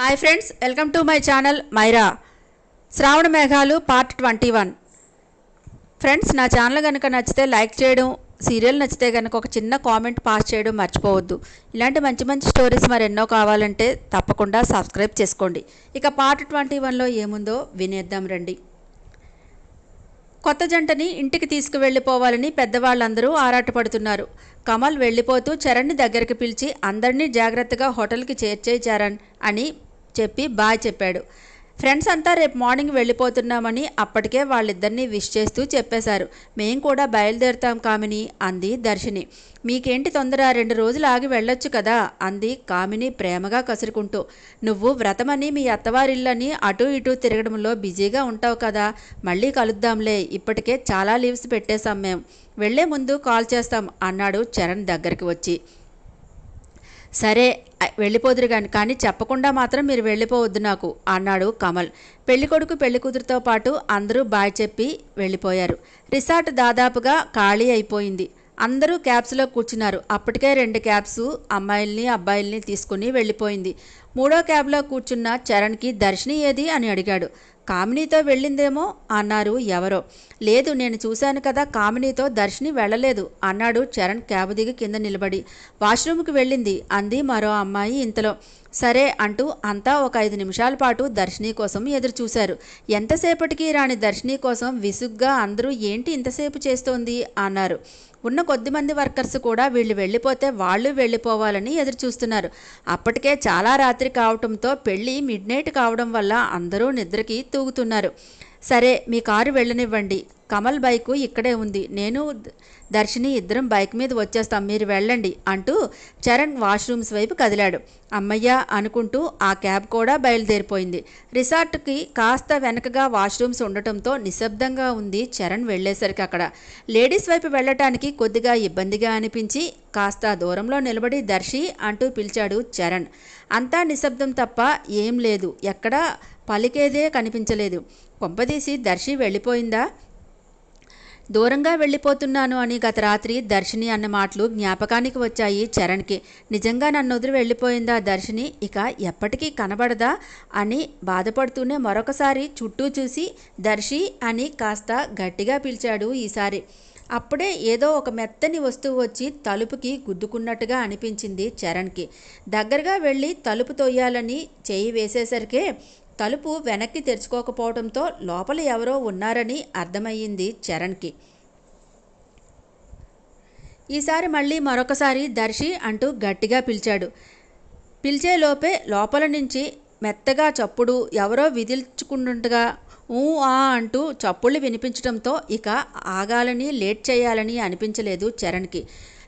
Hi friends welcome to my channel Myra Shravana Meghalu part twenty one friends నా channel కనుక నచ్చితే like చేయడం serial నచ్చితే కనుక ఒక చిన్న కామెంట్ పాస్ చేయడం మర్చిపోవద్దు. ఇలాంటి మంచి మంచి స్టోరీస్ మరి ఎన్నో కావాలంటే తప్పకుండా సబ్స్క్రైబ్ చేసుకోండి. ఇక పార్ట్ ట్వంటీ వన్లో ఏముందో వినేద్దాం రండి. కొత్త జంటని ఇంటికి తీసుకువెళ్ళిపోవాలని పెద్దవాళ్ళందరూ ఆరాటపడుతున్నారు. కమల్ వెళ్ళిపోతూ చరణ్ని దగ్గరికి పిలిచి అందరినీ జాగ్రత్తగా హోటల్కి చేర్చేయి చరణ్ అని చెప్పి బాయ్ చెప్పాడు. ఫ్రెండ్స్ అంతా రేపు మార్నింగ్ వెళ్ళిపోతున్నామని అప్పటికే వాళ్ళిద్దరినీ విష్ చేస్తూ చెప్పేశారు. మేం కూడా బయలుదేరుతాం కామిని అంది దర్శిని. మీకేంటి తొందర రెండు రోజులు ఆగి వెళ్ళొచ్చు కదా అంది కామిని ప్రేమగా కసురుకుంటూ. నువ్వు వ్రతమని మీ అత్తవారిళ్ళని అటు ఇటు తిరగడంలో బిజీగా ఉంటావు కదా మళ్ళీ కలుద్దాంలే. ఇప్పటికే చాలా లీవ్స్ పెట్టేశాం మేం. వెళ్ళే ముందు కాల్ చేస్తాం అన్నాడు చరణ్ దగ్గరికి వచ్చి. సరే వెళ్ళిపోదురు కానీ కానీ చెప్పకుండా మాత్రం మీరు వెళ్ళిపోవద్దు నాకు అన్నాడు కమల్. పెళ్ళికొడుకు పెళ్ళికూతురుతో పాటు అందరూ బాయ్ చెప్పి వెళ్ళిపోయారు. రిసార్ట్ దాదాపుగా ఖాళీ అయిపోయింది. అందరూ క్యాబ్స్లో కూర్చున్నారు. అప్పటికే రెండు క్యాబ్స్ అమ్మాయిల్ని అబ్బాయిల్ని తీసుకుని వెళ్ళిపోయింది. మూడో క్యాబ్లో కూర్చున్న చరణ్కి దర్శిని ఏది? అని అడిగాడు. కామినీతో వెళ్ళిందేమో అన్నారు ఎవరో. లేదు నేను చూశాను కదా కామినీతో దర్శిని వెళ్ళలేదు అన్నాడు చరణ్ క్యాబ్ దిగి కింద నిలబడి. వాష్రూమ్కి వెళ్ళింది అంది మరో అమ్మాయి ఇంతలో. సరే అంటూ అంతా ఒక ఐదు నిమిషాల పాటు దర్శిని కోసం ఎదురు చూశారు ఎంతసేపటికి రాని దర్శిని కోసం విసుగ్గా అందరూ ఏంటి ఇంతసేపు చేస్తోంది? అన్నారు. ఉన్న కొద్దిమంది వర్కర్స్ కూడా వీళ్ళు వెళ్ళిపోతే వాళ్ళు వెళ్ళిపోవాలని ఎదురు చూస్తున్నారు. అప్పటికే చాలా రాత్రి కావటంతో పెళ్ళి మిడ్ నైట్ కావడం వల్ల అందరూ నిద్రకి తూగుతున్నారు. సరే మీ కారు వెళ్ళనివ్వండి. కమల్ బైకు ఇక్కడే ఉంది. నేను దర్శిని ఇద్దరం బైక్ మీద వచ్చేస్తాం మీరు వెళ్ళండి అంటూ చరణ్ వాష్రూమ్స్ వైపు కదిలాడు. అమ్మయ్య అనుకుంటూ ఆ క్యాబ్ కూడా బయలుదేరిపోయింది. రిసార్ట్కి కాస్త వెనకగా వాష్రూమ్స్ ఉండటంతో నిశ్శబ్దంగా ఉంది చరణ్ వెళ్ళేసరికి అక్కడ. లేడీస్ వైపు వెళ్ళటానికి కొద్దిగా ఇబ్బందిగా అనిపించి కాస్త దూరంలో నిలబడి దర్శి అంటూ పిలిచాడు చరణ్. అంతా నిశ్శబ్దం తప్ప ఏం లేదు. ఎక్కడా పలికేదే కనిపించలేదు. కొంపదీసి దర్శి వెళ్ళిపోయిందా? దూరంగా వెళ్ళిపోతున్నాను అని గత రాత్రి దర్శిని అన్న మాటలు జ్ఞాపకానికి వచ్చాయి చరణ్కి. నిజంగా నన్ను వదిలి వెళ్ళిపోయిందా దర్శిని? ఇక ఎప్పటికీ కనబడదా అని బాధపడుతూనే మరొకసారి చుట్టూ చూసి దర్శి అని కాస్త గట్టిగా పిలిచాడు ఈసారి. అప్పుడే ఏదో ఒక మెత్తని వస్తువు వచ్చి తలుపుకి గుద్దుకున్నట్టుగా అనిపించింది చరణ్కి. దగ్గరగా వెళ్ళి తలుపు తొయ్యాలని చేయి వేసేసరికే తలుపు వెనక్కి తెరుచుకోకపోవడంతో లోపల ఎవరో ఉన్నారని అర్థమయ్యింది చరణ్కి. ఈసారి మళ్ళీ మరొకసారి దర్శి అంటూ గట్టిగా పిలిచాడు. పిలిచేలోపే లోపల నుంచి మెత్తగా చప్పుడు ఎవరో విధిల్చుకుంటుండగా ఊ ఆ అంటూ చప్పుళ్ళు వినిపించడంతో ఇక ఆగాలని లేట్ చేయాలని అనిపించలేదు చరణ్కి.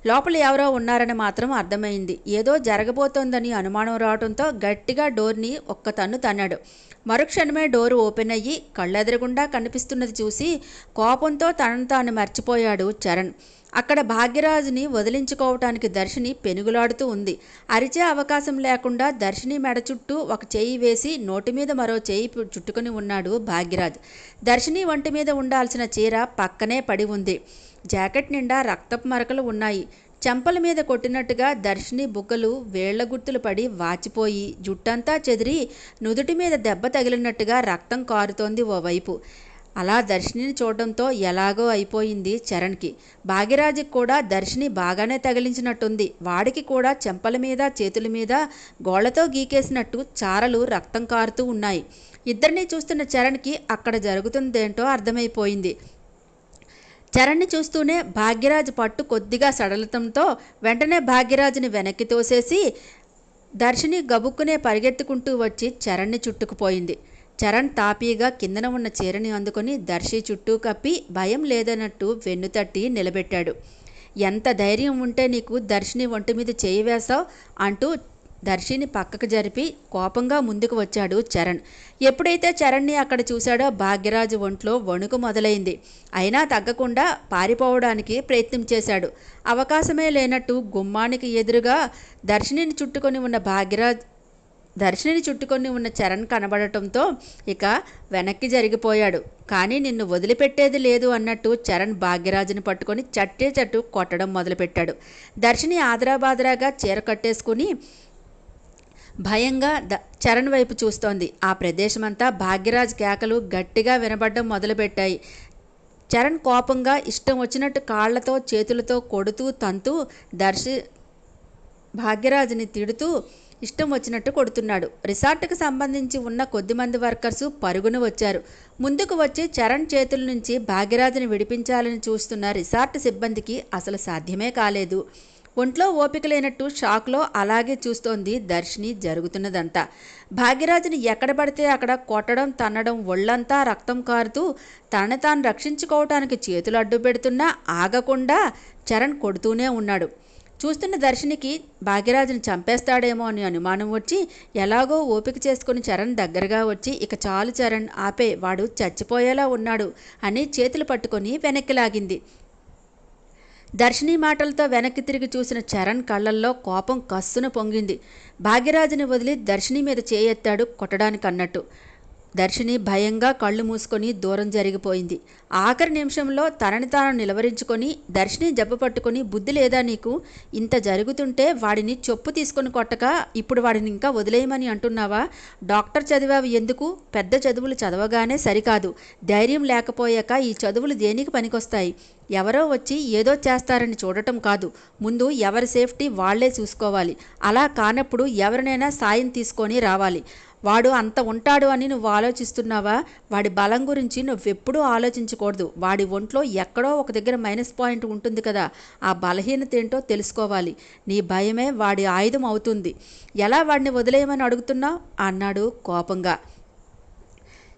లోపల ఎవరో ఉన్నారని మాత్రం అర్థమైంది. ఏదో జరగబోతోందని అనుమానం రావడంతో గట్టిగా డోర్ని ఒక్క తన్ను తన్నాడు. మరుక్షణమే డోరు ఓపెన్ అయ్యి కళ్ళెదరగుండా కనిపిస్తున్నది చూసి కోపంతో తనను తాను మర్చిపోయాడు చరణ్. అక్కడ భాగ్యరాజుని వదిలించుకోవటానికి దర్శిని పెనుగులాడుతూ ఉంది. అరిచే అవకాశం లేకుండా దర్శిని మెడ చుట్టూ ఒక చేయి వేసి నోటి మీద మరో చేయి చుట్టుకుని ఉన్నాడు భాగ్యరాజ్. దర్శిని ఒంటి మీద ఉండాల్సిన చీర పక్కనే పడి ఉంది. జాకెట్ నిండా రక్తపు మరకలు ఉన్నాయి. చెంపల మీద కొట్టినట్టుగా దర్శిని బుగ్గలు వేళ్ళ గుర్తులు పడి వాచిపోయి జుట్టంతా చెదిరి నుదుటి మీద దెబ్బ తగిలినట్టుగా రక్తం కారుతోంది ఓవైపు. అలా దర్శినిని చూడడంతో ఎలాగో అయిపోయింది చరణ్కి. భాగ్యరాజుకి కూడా దర్శిని బాగానే తగిలించినట్టుంది. వాడికి కూడా చెంపల మీద చేతుల మీద గోళ్ళతో గీకేసినట్టు చారలు రక్తం కారుతూ ఉన్నాయి. ఇద్దరిని చూస్తున్న చరణ్కి అక్కడ జరుగుతుందేంటో అర్థమైపోయింది. చరణ్ని చూస్తూనే భాగ్యరాజ్ పట్టు కొద్దిగా సడలతంతో వెంటనే భాగ్యరాజుని వెనక్కి తోసేసి దర్శిని గబుక్కునే పరిగెత్తుకుంటూ వచ్చి చరణ్ని చుట్టుకుపోయింది. చరణ్ తాపీగా కిందన ఉన్న చీరని అందుకొని దర్శి చుట్టూ కప్పి భయం లేదన్నట్టు వెన్ను తట్టి నిలబెట్టాడు. ఎంత ధైర్యం ఉంటే నీకు దర్శిని ఒంటి మీద చేయి వేశావు అంటూ దర్శిని పక్కకు జరిపి కోపంగా ముందుకు వచ్చాడు చరణ్. ఎప్పుడైతే చరణ్ని అక్కడ చూశాడో భాగ్యరాజు ఒంట్లో వణుకు మొదలైంది. అయినా తగ్గకుండా పారిపోవడానికి ప్రయత్నం చేశాడు. అవకాశమే లేనట్టు గుమ్మానికి ఎదురుగా దర్శినిని చుట్టుకొని ఉన్న భాగ్యరాజ్ దర్శినిని చుట్టుకొని ఉన్న చరణ్ కనబడటంతో ఇక వెనక్కి జరిగిపోయాడు. కానీ నిన్ను వదిలిపెట్టేది లేదు అన్నట్టు చరణ్ భాగ్యరాజుని పట్టుకొని చట్టే చట్టు కొట్టడం మొదలుపెట్టాడు. దర్శిని ఆదరాబాదరాగా చీర కట్టేసుకుని భయంగా ద చరణ్ వైపు చూస్తోంది. ఆ ప్రదేశమంతా భాగ్యరాజ్ కేకలు గట్టిగా వినపడడం మొదలుపెట్టాయి. చరణ్ కోపంగా ఇష్టం వచ్చినట్టు కాళ్ళతో చేతులతో కొడుతూ తంతూ దర్శి భాగ్యరాజుని తిడుతూ ఇష్టం వచ్చినట్టు కొడుతున్నాడు. రిసార్ట్కి సంబంధించి ఉన్న కొద్దిమంది వర్కర్సు పరుగున వచ్చారు. ముందుకు వచ్చి చరణ్ చేతుల నుంచి భాగ్యరాజుని విడిపించాలని చూస్తున్న రిసార్ట్ సిబ్బందికి అసలు సాధ్యమే కాలేదు. ఒంట్లో ఓపిక లేనట్టు షాక్లో అలాగే చూస్తోంది దర్శిని జరుగుతున్నదంతా. భాగ్యరాజుని ఎక్కడ పడితే అక్కడ కొట్టడం తన్నడం ఒళ్ళంతా రక్తం కారుతూ తనని తాను రక్షించుకోవటానికి చేతులు అడ్డు పెడుతున్నా ఆగకుండా చరణ్ కొడుతూనే ఉన్నాడు. చూస్తున్న దర్శినికి భాగ్యరాజుని చంపేస్తాడేమో అని అనుమానం వచ్చి ఎలాగో ఓపిక చేసుకుని చరణ్ దగ్గరగా వచ్చి ఇక చాలు చరణ్ ఆపే వాడు చచ్చిపోయేలా ఉన్నాడు అని చేతులు పట్టుకొని వెనక్కి లాగింది. దర్శిని మాటలతో వెనక్కి తిరిగి చూసిన చరణ్ కళ్ళల్లో కోపం కస్సున పొంగింది. భాగ్యరాజుని వదిలి దర్శిని మీద చేయెత్తాడు కొట్టడానికి అన్నట్టు దర్శిని భయంగా కళ్ళు మూసుకొని దూరం జరిగిపోయింది. ఆఖరి నిమిషంలో తనని తాను నిలవరించుకొని దర్శిని జబ్బు పట్టుకొని బుద్ధి లేదా నీకు? ఇంత జరుగుతుంటే వాడిని చొప్పు తీసుకొని కొట్టక ఇప్పుడు వాడిని ఇంకా వదిలేయమని అంటున్నావా? డాక్టర్ చదివావు ఎందుకు? పెద్ద చదువులు చదవగానే సరికాదు. ధైర్యం లేకపోయాక ఈ చదువులు దేనికి పనికొస్తాయి? ఎవరో వచ్చి ఏదో చేస్తారని చూడటం కాదు. ముందు ఎవరి సేఫ్టీ వాళ్ళే చూసుకోవాలి. అలా కానప్పుడు ఎవరినైనా సాయం తీసుకొని రావాలి. వాడు అంత ఉంటాడు అని నువ్వు ఆలోచిస్తున్నావా? వాడి బలం గురించి నువ్వెప్పుడూ ఆలోచించకూడదు. వాడి ఒంట్లో ఎక్కడో ఒక దగ్గర మైనస్ పాయింట్ ఉంటుంది కదా. ఆ బలహీనత ఏంటో తెలుసుకోవాలి. నీ భయమే వాడి ఆయుధం అవుతుంది. ఎలా వాడిని వదిలేయమని అడుగుతున్నావు? అన్నాడు కోపంగా.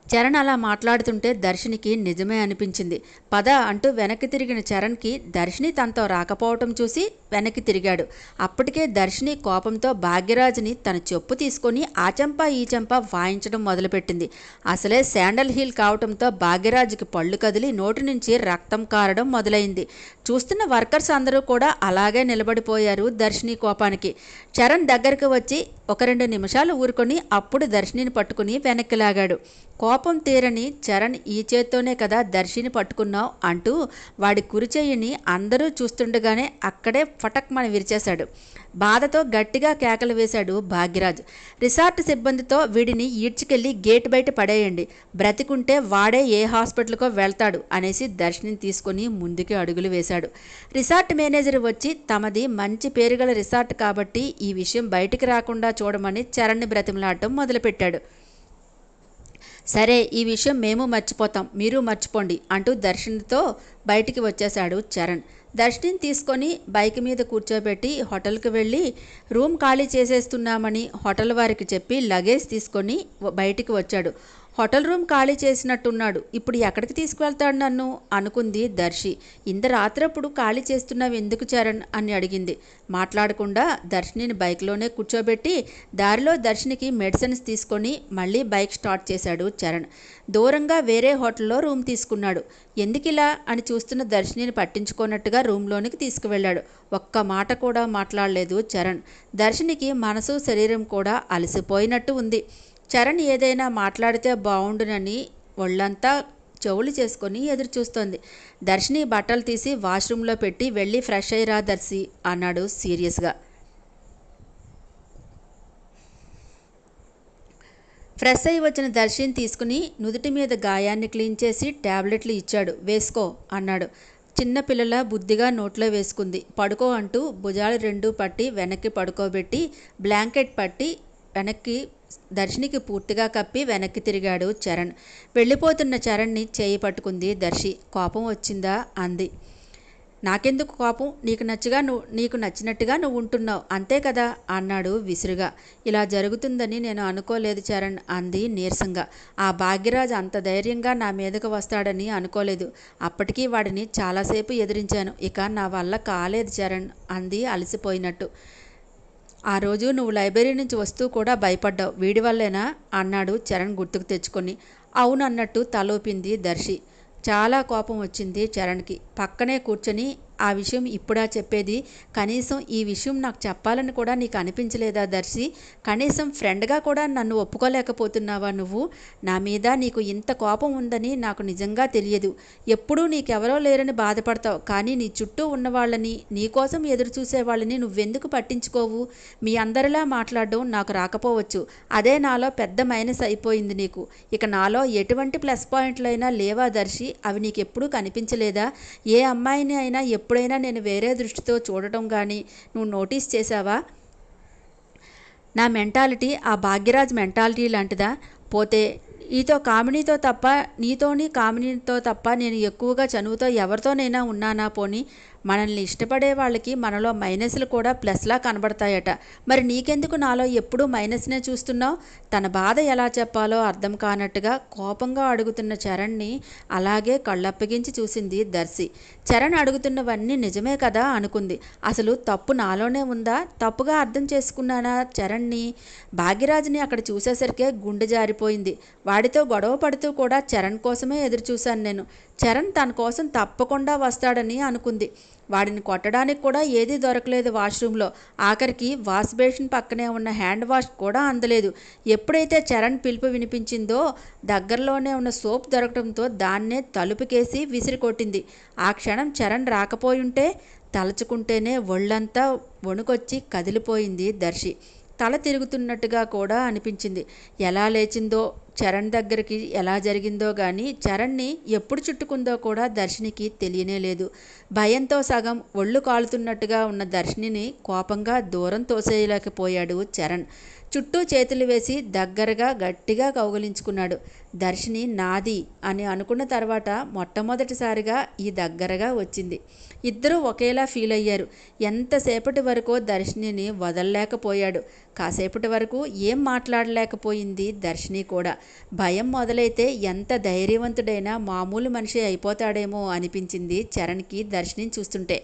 చరణ్ అలా మాట్లాడుతుంటే దర్శినికి నిజమే అనిపించింది. పద అంటూ వెనక్కి తిరిగిన చరణ్కి దర్శిని తనతో రాకపోవటం చూసి వెనక్కి తిరిగాడు. అప్పటికే దర్శిని కోపంతో భాగ్యరాజుని తన చెప్పు తీసుకొని ఆ చెంప ఈ చెంప వాయించడం మొదలుపెట్టింది. అసలే శాండల్ హీల్ కావటంతో భాగ్యరాజుకి పళ్ళు కదిలి నోటి నుంచి రక్తం కారడం మొదలైంది. చూస్తున్న వర్కర్స్ అందరూ కూడా అలాగే నిలబడిపోయారు దర్శిని కోపానికి. చరణ్ దగ్గరకు వచ్చి ఒక రెండు నిమిషాలు ఊరుకొని అప్పుడు దర్శినిని పట్టుకుని వెనక్కి లాగాడు. కోపం కోపం తీరని చరణ్ ఈ చేత్తోనే కదా దర్శిని పట్టుకున్నావు అంటూ వాడి కురిచేయిని అందరూ చూస్తుండగానే అక్కడే ఫటక్మని విరిచేశాడు. బాధతో గట్టిగా కేకలు వేశాడు భాగ్యరాజ్. రిసార్ట్ సిబ్బందితో వీడిని ఈడ్చుకెళ్ళి గేట్ బయట పడేయండి. బ్రతికుంటే వాడే ఏ హాస్పిటల్కో వెళ్తాడు అనేసి దర్శిని తీసుకొని ముందుకి అడుగులు వేశాడు. రిసార్ట్ మేనేజర్ వచ్చి తమది మంచి పేరుగల రిసార్ట్ కాబట్టి ఈ విషయం బయటికి రాకుండా చూడమని చరణ్ని బ్రతిమలాడటం మొదలుపెట్టాడు. సరే ఈ విషయం మేము మర్చిపోతాం. మీరు మర్చిపోండి అంటూ దర్శన్తో బయటికి వచ్చేశాడు చరణ్. దర్శిని తీసుకొని బైక్ మీద కూర్చోబెట్టి హోటల్కి వెళ్ళి రూమ్ ఖాళీ చేసేస్తున్నామని హోటల్ వారికి చెప్పి లగేజ్ తీసుకొని బయటికి వచ్చాడు. హోటల్ రూమ్ ఖాళీ చేసినట్టున్నాడు. ఇప్పుడు ఎక్కడికి తీసుకువెళ్తాడు నన్ను? అనుకుంది దర్శి. ఇంత రాత్రప్పుడు ఖాళీ చేస్తున్నావు ఎందుకు చరణ్? అని అడిగింది. మాట్లాడకుండా దర్శినిని బైక్లోనే కూర్చోబెట్టి దారిలో దర్శినికి మెడిసిన్స్ తీసుకొని మళ్ళీ బైక్ స్టార్ట్ చేశాడు చరణ్. దూరంగా వేరే హోటల్లో రూమ్ తీసుకున్నాడు. ఎందుకిలా? అని చూస్తున్న దర్శినిని పట్టించుకోనట్టుగా రూమ్లోనికి తీసుకువెళ్ళాడు. ఒక్క మాట కూడా మాట్లాడలేదు చరణ్. దర్శినికి మనసు శరీరం కూడా అలసిపోయినట్టు ఉంది. చరణ్ ఏదైనా మాట్లాడితే బాగుండునని ఒళ్ళంతా చెవులు చేసుకొని ఎదురు చూస్తోంది. దర్శిని బట్టలు తీసి వాష్రూమ్లో పెట్టి వెళ్ళి ఫ్రెష్ అయ్యిరా దర్శి అన్నాడు సీరియస్గా. ఫ్రెష్ అయి వచ్చిన దర్శిని తీసుకుని నుదుటి మీద గాయాన్ని క్లీన్ చేసి ట్యాబ్లెట్లు ఇచ్చాడు. వేసుకో అన్నాడు. చిన్నపిల్లల బుద్ధిగా నోట్లో వేసుకుంది. పడుకో అంటూ భుజాలు రెండు పట్టి వెనక్కి పడుకోబెట్టి బ్లాంకెట్ పట్టి వెనక్కి దర్శినికి పూర్తిగా కప్పి వెనక్కి తిరిగాడు చరణ్. వెళ్ళిపోతున్న చరణ్ని చేయి పట్టుకుంది దర్శి. కోపం వచ్చిందా? అంది. నాకెందుకు కోపం? నీకు నచ్చగా నువ్వు నీకు నచ్చినట్టుగా నువ్వు ఉంటున్నావు. అంతే కదా? అన్నాడు విసురుగా. ఇలా జరుగుతుందని నేను అనుకోలేదు చరణ్ అంది నీరసంగా. ఆ భాగ్యరాజ్ అంత ధైర్యంగా నా మీదకు వస్తాడని అనుకోలేదు. అప్పటికీ వాడిని చాలాసేపు ఎదిరించాను. ఇక నా వల్ల కాలేదు చరణ్ అంది అలసిపోయినట్టు. ఆ రోజు నువ్వు లైబ్రరీ నుంచి వస్తూ కూడా భయపడ్డావు. వీడి వల్లేనా? అన్నాడు చరణ్ గుర్తుకు తెచ్చుకొని. అవునన్నట్టు తలోపింది దర్శి. చాలా కోపం వచ్చింది చరణ్కి. పక్కనే కూర్చొని ఆ విషయం ఇప్పుడా చెప్పేది. కనీసం ఈ విషయం నాకు చెప్పాలని కూడా నీకు అనిపించలేదా దర్శి? కనీసం ఫ్రెండ్గా కూడా నన్ను ఒప్పుకోలేకపోతున్నావా నువ్వు? నా మీద నీకు ఇంత కోపం ఉందని నాకు నిజంగా తెలియదు. ఎప్పుడూ నీకెవరో లేరని బాధపడతావు. కానీ నీ చుట్టూ ఉన్న వాళ్ళని నీకోసం ఎదురు చూసే వాళ్ళని నువ్వెందుకు పట్టించుకోవు? మీ అందరిలా మాట్లాడడం నాకు రాకపోవచ్చు. అదే నాలో పెద్ద మైనస్ అయిపోయింది నీకు. ఇక నాలో ఎటువంటి ప్లస్ పాయింట్లైనా లేవా దర్శి? అవి నీకెప్పుడూ కనిపించలేదా? ఏ అమ్మాయిని అయినా ఎప్పుడైనా నేను వేరే దృష్టితో చూడటం కానీ నువ్వు నోటీస్ చేశావా? నా మెంటాలిటీ ఆ భాగ్యరాజ్ మెంటాలిటీ లాంటిదా? పోతే ఈతో కామినీతో తప్ప నీతోని కామినీతో తప్ప నేను ఎక్కువగా చనువుతో ఎవరితోనైనా ఉన్నానా పోని? మనల్ని ఇష్టపడే వాళ్ళకి మనలో మైనస్లు కూడా ప్లస్లా కనబడతాయట. మరి నీకెందుకు నాలో ఎప్పుడూ మైనస్నే చూస్తున్నావు? తన బాధ ఎలా చెప్పాలో అర్థం కానట్టుగా కోపంగా అడుగుతున్న చరణ్ని అలాగే కళ్ళప్పగించి చూసింది దర్శి. చరణ్ అడుగుతున్నవన్నీ నిజమే కదా అనుకుంది. అసలు తప్పు నాలోనే ఉందా? తప్పుగా అర్థం చేసుకున్నానా చరణ్ని? భాగ్యరాజుని అక్కడ చూసేసరికే గుండె జారిపోయింది. వాడితో గొడవ పడుతూ కూడా చరణ్ కోసమే ఎదురు చూశాను నేను. చరణ్ తన కోసం తప్పకుండా వస్తాడని అనుకుంది. వాడిని కొట్టడానికి కూడా ఏదీ దొరకలేదు వాష్రూమ్లో. ఆఖరికి వాష్ బేసిన్ పక్కనే ఉన్న హ్యాండ్ వాష్ కూడా అందలేదు. ఎప్పుడైతే చరణ్ పిలుపు వినిపించిందో దగ్గరలోనే ఉన్న సోప్ దొరకడంతో దాన్నే తలుపుకేసి విసిరి కొట్టింది ఆ క్షణం చరణ్ రాకపోయుంటే తలచుకుంటేనే ఒళ్ళంతా వణుకొచ్చి కదిలిపోయింది దర్శి. తల తిరుగుతున్నట్టుగా కూడా అనిపించింది. ఎలా లేచిందో చరణ్ దగ్గరికి ఎలా జరిగిందో కానీ చరణ్ని ఎప్పుడు చుట్టుకుందో కూడా దర్శినికి తెలియనే లేదు. భయంతో సగం ఒళ్ళు కాలుతున్నట్టుగా ఉన్న దర్శినిని కోపంగా దూరం తోసేయలేకపోయాడు చరణ్. చుట్టూ చేతులు వేసి దగ్గరగా గట్టిగా కౌగలించుకున్నాడు. దర్శిని నాది అని అనుకున్న తర్వాత మొట్టమొదటిసారిగా ఈ దగ్గరగా వచ్చింది. ఇద్దరూ ఒకేలా ఫీల్ అయ్యారు. ఎంతసేపటి వరకు దర్శినిని వదలలేకపోయాడు. కాసేపటి వరకు ఏం మాట్లాడలేకపోయింది దర్శిని కూడా. భయం మొదలైతే ఎంత ధైర్యవంతుడైనా మామూలు మనిషి అయిపోతాడేమో అనిపించింది చరణ్కి దర్శిని చూస్తుంటే.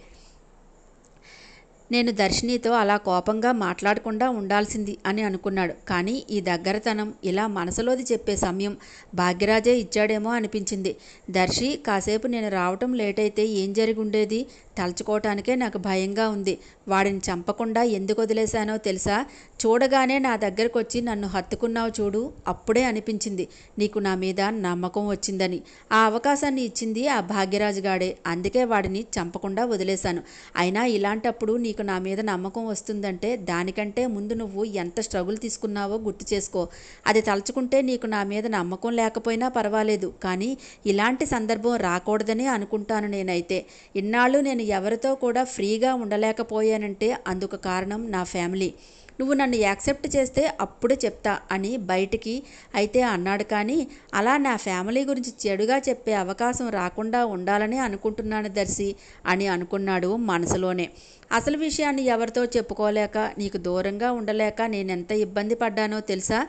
నేను దర్శినితో అలా కోపంగా మాట్లాడకుండా ఉండాల్సింది అని అనుకున్నాడు. కానీ ఈ దగ్గరతనం ఇలా మనసులోది చెప్పే సమయం భాగ్యరాజే ఇచ్చాడేమో అనిపించింది. దర్శి కాసేపు నేను రావటం లేట్ అయితే ఏం జరిగి ఉండేది తలుచుకోవటానికే నాకు భయంగా ఉంది. వాడిని చంపకుండా ఎందుకు వదిలేశానో తెలుసా? చూడగానే నా దగ్గరకు వచ్చి నన్ను హత్తుకున్నావు చూడు అప్పుడే అనిపించింది. నీకు నా మీద నమ్మకం వచ్చిందని. ఆ అవకాశాన్ని ఇచ్చింది ఆ భాగ్యరాజు గాడే అందుకే వాడిని చంపకుండా వదిలేశాను. అయినా ఇలాంటప్పుడు నీకు నా మీద నమ్మకం వస్తుందంటే దానికంటే ముందు నువ్వు ఎంత స్ట్రగుల్ తీసుకున్నావో గుర్తు చేసుకో. అది తలుచుకుంటే నీకు నా మీద నమ్మకం లేకపోయినా పర్వాలేదు. కానీ ఇలాంటి సందర్భం రాకూడదని అనుకుంటాను నేనైతే. ఇన్నాళ్ళు నేను ఎవరితో కూడా ఫ్రీగా ఉండలేకపోయానంటే అందుకు కారణం నా ఫ్యామిలీ నువ్వు నన్ను యాక్సెప్ట్ చేస్తే అప్పుడు చెప్తా అని బయటికి అయితే అన్నాడు. కానీ అలా నా ఫ్యామిలీ గురించి చెడుగా చెప్పే అవకాశం రాకుండా ఉండాలని అనుకుంటున్నాను దర్శి అని అనుకున్నాడు మనసులోనే. అసలు విషయాన్ని ఎవరితో చెప్పుకోలేక నీకు దూరంగా ఉండలేక నేనెంత ఇబ్బంది పడ్డానో తెలుసా?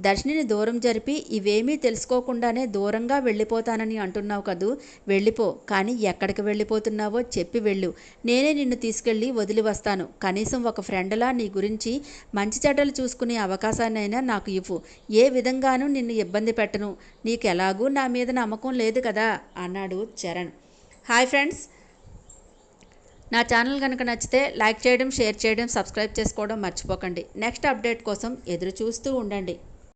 దర్శినిని దూరం జరిపి ఇవేమీ తెలుసుకోకుండానే దూరంగా వెళ్ళిపోతానని అంటున్నావు కదూ? వెళ్ళిపో కానీ ఎక్కడికి వెళ్ళిపోతున్నావో చెప్పి వెళ్ళు. నేనే నిన్ను తీసుకెళ్ళి వదిలి వస్తాను కనీసం ఒక ఫ్రెండ్లా నీ గురించి మంచి చెడ్డలు చూసుకునే అవకాశాన్నైనా నాకు ఇవ్వు. ఏ విధంగానూ నిన్ను ఇబ్బంది పెట్టను. నీకెలాగూ నా మీద నమ్మకం లేదు కదా? అన్నాడు చరణ్. Hi friends. నా ఛానల్ కనుక నచ్చితే లైక్ చేయడం షేర్ చేయడం సబ్స్క్రైబ్ చేసుకోవడం మర్చిపోకండి. నెక్స్ట్ అప్డేట్ కోసం ఎదురు చూస్తూ ఉండండి.